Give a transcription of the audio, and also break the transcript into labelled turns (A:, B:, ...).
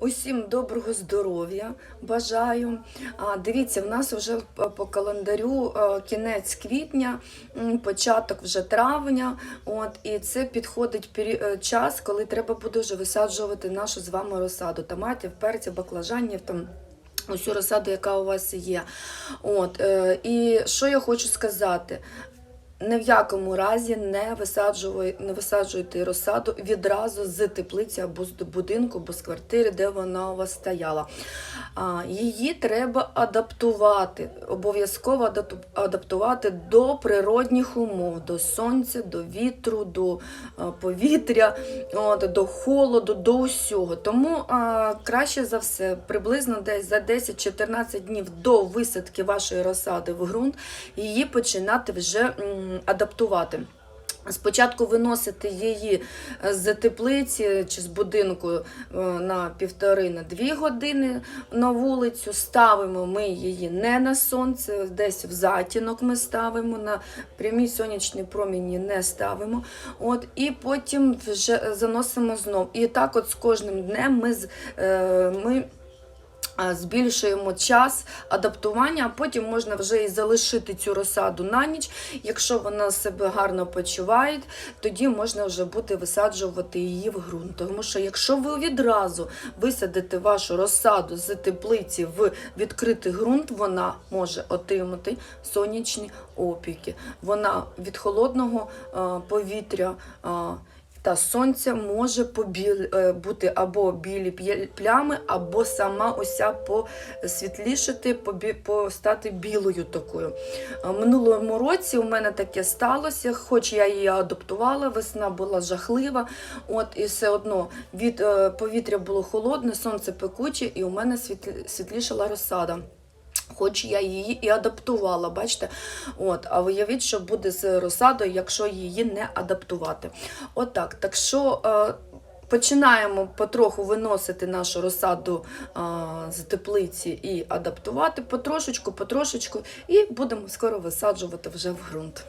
A: Усім доброго здоров'я бажаю. Дивіться, в нас вже по по календарю е, кінець квітня, початок вже травня. От, і це підходить е, час, коли треба буде вже висаджувати нашу з вами розсаду томатів, перців, баклажанів. Там, Усю розсаду, яка у вас є. От, е, і що я хочу сказати? Ні в якому разі не висаджуй- не висаджуйте розсаду відразу з теплиці або з будинку, або з квартири, де вона у вас стояла. Її треба адаптувати, обов'язково адапту- адаптувати до природних умов, до сонця, до вітру, до повітря, от, до холоду, до усього. Тому а, краще за все, приблизно десь за 10-14 днів до висадки вашої розсади в ґрунт, її починати вже адаптувати. Спочатку виносити її е, з теплиці чи з будинку е, на півтори на дві години на вулицю. Ставимо ми її не на сонце, десь в затінок ми ставимо, на прямі сонячні проміні не ставимо. От, і потім вже заносимо знов. І так, от з кожним днем ми, е, ми збільшуємо час адаптування, а потім можна вже і залишити цю розсаду на ніч. Якщо вона себе гарно почуває, тоді можна вже буде висаджувати її в ґрунт. Тому що якщо ви відразу висадите вашу розсаду з теплиці в відкритий ґрунт, вона може отримати сонячні опіки. Вона від холодного повітря. Та сонця може е, бути або білі плями, або сама ося посвітлішати, побі... постати білою такою. Е, Минулому році у мене таке сталося, хоч я її адаптувала, весна була жахлива, от і все одно від е, повітря було холодне, сонце пекуче, і у мене світлі... світлішала розсада. Хоч я її і адаптувала, бачите? От, а уявіть, що буде з розсадою, якщо її не адаптувати. Отак. Так що е, починаємо потроху виносити нашу розсаду е, з теплиці і адаптувати потрошечку, потрошечку, і будемо скоро висаджувати вже в ґрунт.